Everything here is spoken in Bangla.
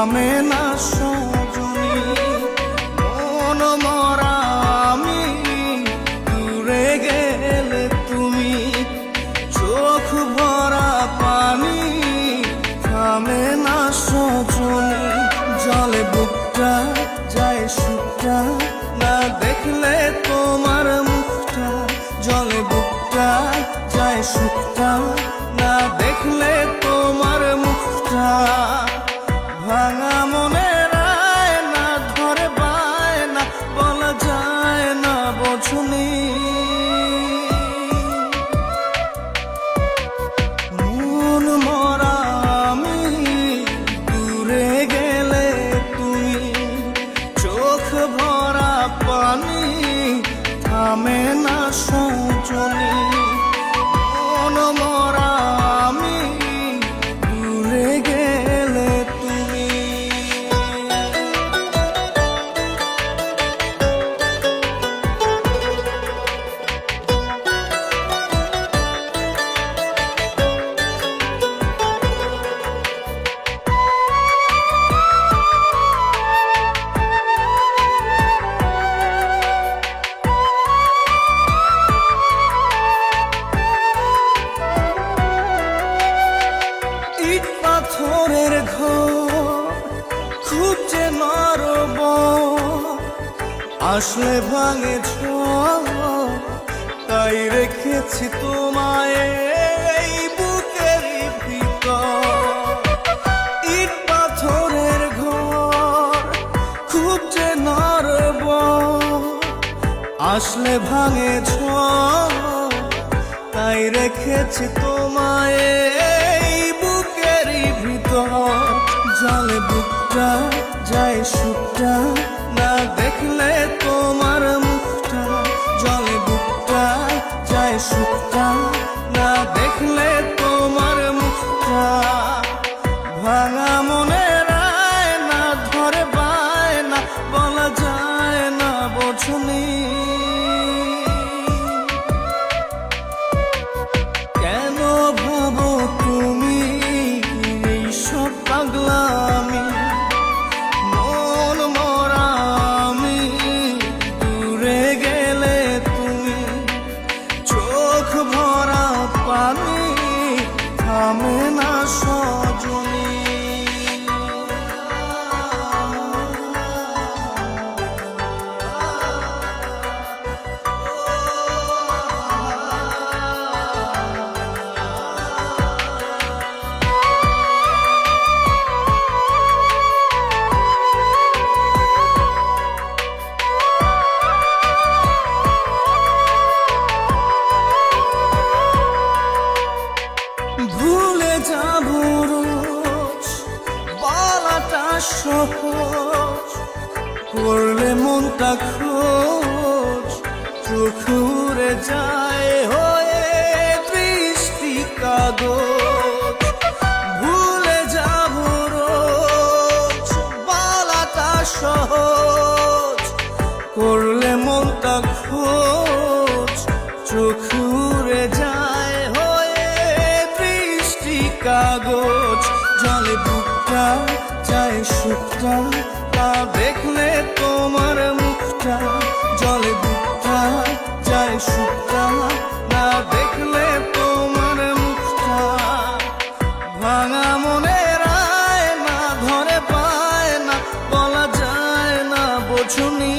থামে না সজনী, মন মরা আমি, দূরে গেলে তুমি চোখ ভরা পানি, থামে না সজনী, জলে বুকটা যায় সুখটা। আসলে ভাঙে তাই রেখেছি তোমায় এই বুকের ইট পাথরের ঘর, খুব যে নরব। আসলে ভাঙে তাই রেখেছি তোমায় এই বুকেরই ভিতর। জলে বুকটা যায় সুখটা, না দেখলে তোমার দেখলে তোমার মুখটা ভাঙা সহজ করলে মনটা খোঁজ চোখ যায় হয়ে বৃষ্টি কাগজ। ভুলে যাব রোজ, বলাটা সহজ, করলে মনটা খোঁজ চোখ উড়ে যায় হয়ে বৃষ্টি কাগজ। জলে বুকটা যায় সুখটা, তা দেখলে তোমার মুখটা। জলে বুকটা যায় সুখটা না দেখলে তোমার মুখটা। ভাঙা মনে রায় না ধরে পায় না, বলা যায় না, বোঝনি।